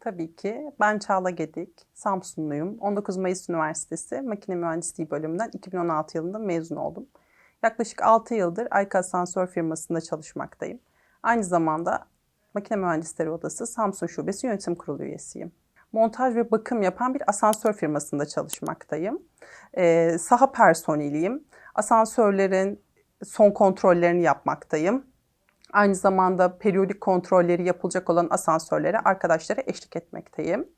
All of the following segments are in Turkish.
Tabii ki. Ben Çağla Gedik, Samsunluyum. 19 Mayıs Üniversitesi Makine Mühendisliği bölümünden 2016 yılında mezun oldum. Yaklaşık 6 yıldır Ayka Asansör firmasında çalışmaktayım. Aynı zamanda Makine Mühendisleri Odası Samsun Şubesi Yönetim Kurulu üyesiyim. Montaj ve bakım yapan bir asansör firmasında çalışmaktayım. Ee, saha personeliyim. Asansörlerin son kontrollerini yapmaktayım. Aynı zamanda periyodik kontrolleri yapılacak olan asansörlere arkadaşlara eşlik etmekteyim.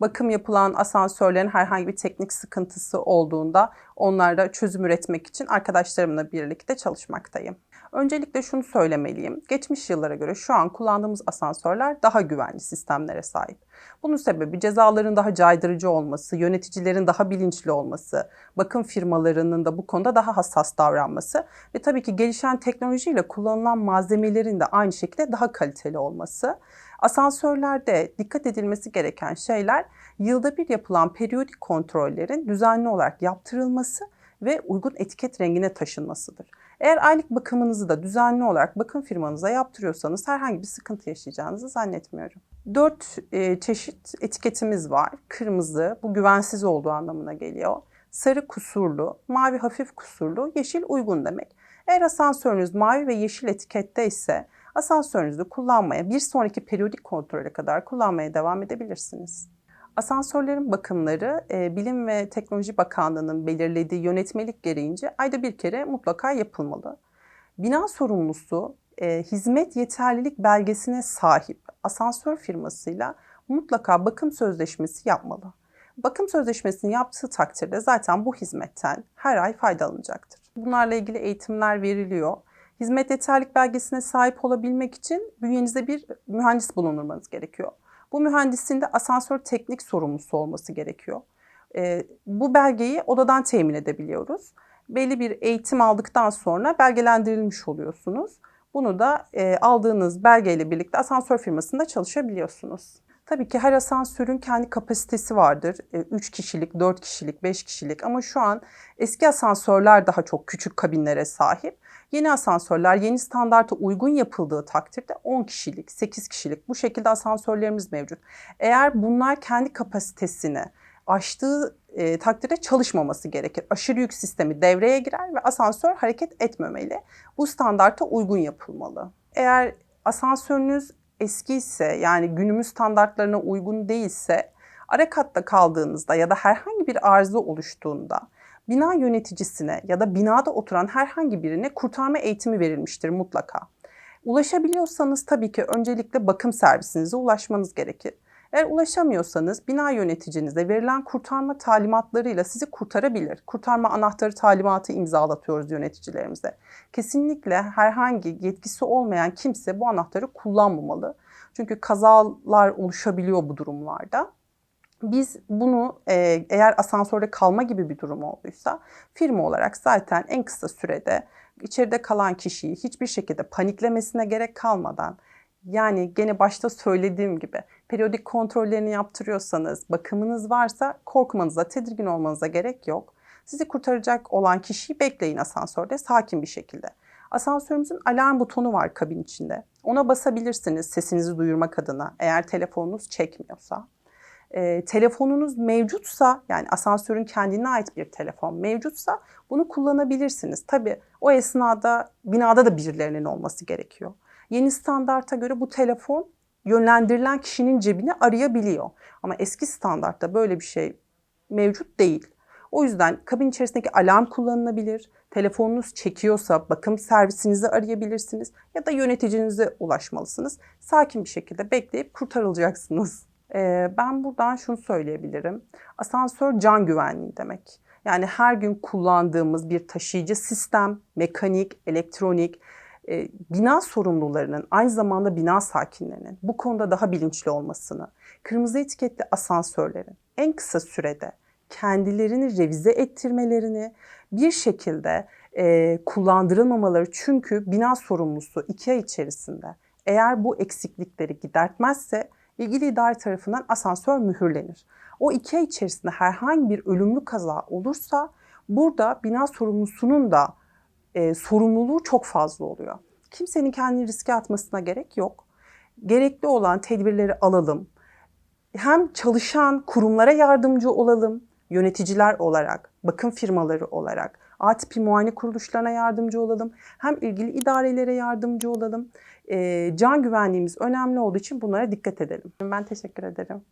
Bakım yapılan asansörlerin herhangi bir teknik sıkıntısı olduğunda onlarda çözüm üretmek için arkadaşlarımla birlikte çalışmaktayım. Öncelikle şunu söylemeliyim. Geçmiş yıllara göre şu an kullandığımız asansörler daha güvenli sistemlere sahip. Bunun sebebi cezaların daha caydırıcı olması, yöneticilerin daha bilinçli olması, bakım firmalarının da bu konuda daha hassas davranması ve tabii ki gelişen teknolojiyle kullanılan malzemelerin de aynı şekilde daha kaliteli olması. Asansörlerde dikkat edilmesi gereken şeyler yılda bir yapılan periyodik kontrollerin düzenli olarak yaptırılması ve uygun etiket rengine taşınmasıdır. Eğer aylık bakımınızı da düzenli olarak bakım firmanıza yaptırıyorsanız herhangi bir sıkıntı yaşayacağınızı zannetmiyorum. Dört e, çeşit etiketimiz var. Kırmızı, bu güvensiz olduğu anlamına geliyor. Sarı kusurlu, mavi hafif kusurlu, yeşil uygun demek. Eğer asansörünüz mavi ve yeşil etikette ise asansörünüzü kullanmaya, bir sonraki periyodik kontrole kadar kullanmaya devam edebilirsiniz. Asansörlerin bakımları e, Bilim ve Teknoloji Bakanlığı'nın belirlediği yönetmelik gereğince ayda bir kere mutlaka yapılmalı. Bina sorumlusu e, hizmet yeterlilik belgesine sahip asansör firmasıyla mutlaka bakım sözleşmesi yapmalı. Bakım sözleşmesini yaptığı takdirde zaten bu hizmetten her ay faydalanacaktır. Bunlarla ilgili eğitimler veriliyor. Hizmet yeterlilik belgesine sahip olabilmek için bünyenizde bir mühendis bulundurmanız gerekiyor. Bu mühendisin de asansör teknik sorumlusu olması gerekiyor. E, bu belgeyi odadan temin edebiliyoruz. Belli bir eğitim aldıktan sonra belgelendirilmiş oluyorsunuz. Bunu da e, aldığınız belgeyle birlikte asansör firmasında çalışabiliyorsunuz. Tabii ki her asansörün kendi kapasitesi vardır. 3 kişilik, 4 kişilik, 5 kişilik ama şu an eski asansörler daha çok küçük kabinlere sahip. Yeni asansörler yeni standarta uygun yapıldığı takdirde 10 kişilik, 8 kişilik bu şekilde asansörlerimiz mevcut. Eğer bunlar kendi kapasitesini aştığı e, takdirde çalışmaması gerekir. Aşırı yük sistemi devreye girer ve asansör hareket etmemeli. Bu standarta uygun yapılmalı. Eğer asansörünüz eski ise yani günümüz standartlarına uygun değilse ara katta kaldığınızda ya da herhangi bir arıza oluştuğunda bina yöneticisine ya da binada oturan herhangi birine kurtarma eğitimi verilmiştir mutlaka. Ulaşabiliyorsanız tabii ki öncelikle bakım servisinize ulaşmanız gerekir. Eğer ulaşamıyorsanız bina yöneticinize verilen kurtarma talimatlarıyla sizi kurtarabilir. Kurtarma anahtarı talimatı imzalatıyoruz yöneticilerimize. Kesinlikle herhangi yetkisi olmayan kimse bu anahtarı kullanmamalı. Çünkü kazalar oluşabiliyor bu durumlarda. Biz bunu e, eğer asansörde kalma gibi bir durum olduysa firma olarak zaten en kısa sürede içeride kalan kişiyi hiçbir şekilde paniklemesine gerek kalmadan yani gene başta söylediğim gibi periyodik kontrollerini yaptırıyorsanız, bakımınız varsa korkmanıza, tedirgin olmanıza gerek yok. Sizi kurtaracak olan kişiyi bekleyin asansörde sakin bir şekilde. Asansörümüzün alarm butonu var kabin içinde. Ona basabilirsiniz sesinizi duyurmak adına eğer telefonunuz çekmiyorsa. E, telefonunuz mevcutsa yani asansörün kendine ait bir telefon mevcutsa bunu kullanabilirsiniz. Tabii o esnada binada da birilerinin olması gerekiyor. Yeni standarta göre bu telefon yönlendirilen kişinin cebini arayabiliyor. Ama eski standartta böyle bir şey mevcut değil. O yüzden kabin içerisindeki alarm kullanılabilir. Telefonunuz çekiyorsa bakım servisinizi arayabilirsiniz ya da yöneticinize ulaşmalısınız. Sakin bir şekilde bekleyip kurtarılacaksınız. Ee, ben buradan şunu söyleyebilirim. Asansör can güvenliği demek. Yani her gün kullandığımız bir taşıyıcı sistem, mekanik, elektronik, e, bina sorumlularının aynı zamanda bina sakinlerinin bu konuda daha bilinçli olmasını, kırmızı etiketli asansörlerin en kısa sürede kendilerini revize ettirmelerini bir şekilde e, kullandırılmamaları çünkü bina sorumlusu iki ay içerisinde eğer bu eksiklikleri gidertmezse ilgili idare tarafından asansör mühürlenir. O iki ay içerisinde herhangi bir ölümlü kaza olursa burada bina sorumlusunun da e, sorumluluğu çok fazla oluyor. Kimsenin kendini riske atmasına gerek yok. Gerekli olan tedbirleri alalım. hem çalışan kurumlara yardımcı olalım, yöneticiler olarak, bakım firmaları olarak, A tipi muayene kuruluşlarına yardımcı olalım, hem ilgili idarelere yardımcı olalım. Ee, can güvenliğimiz önemli olduğu için bunlara dikkat edelim. Ben teşekkür ederim.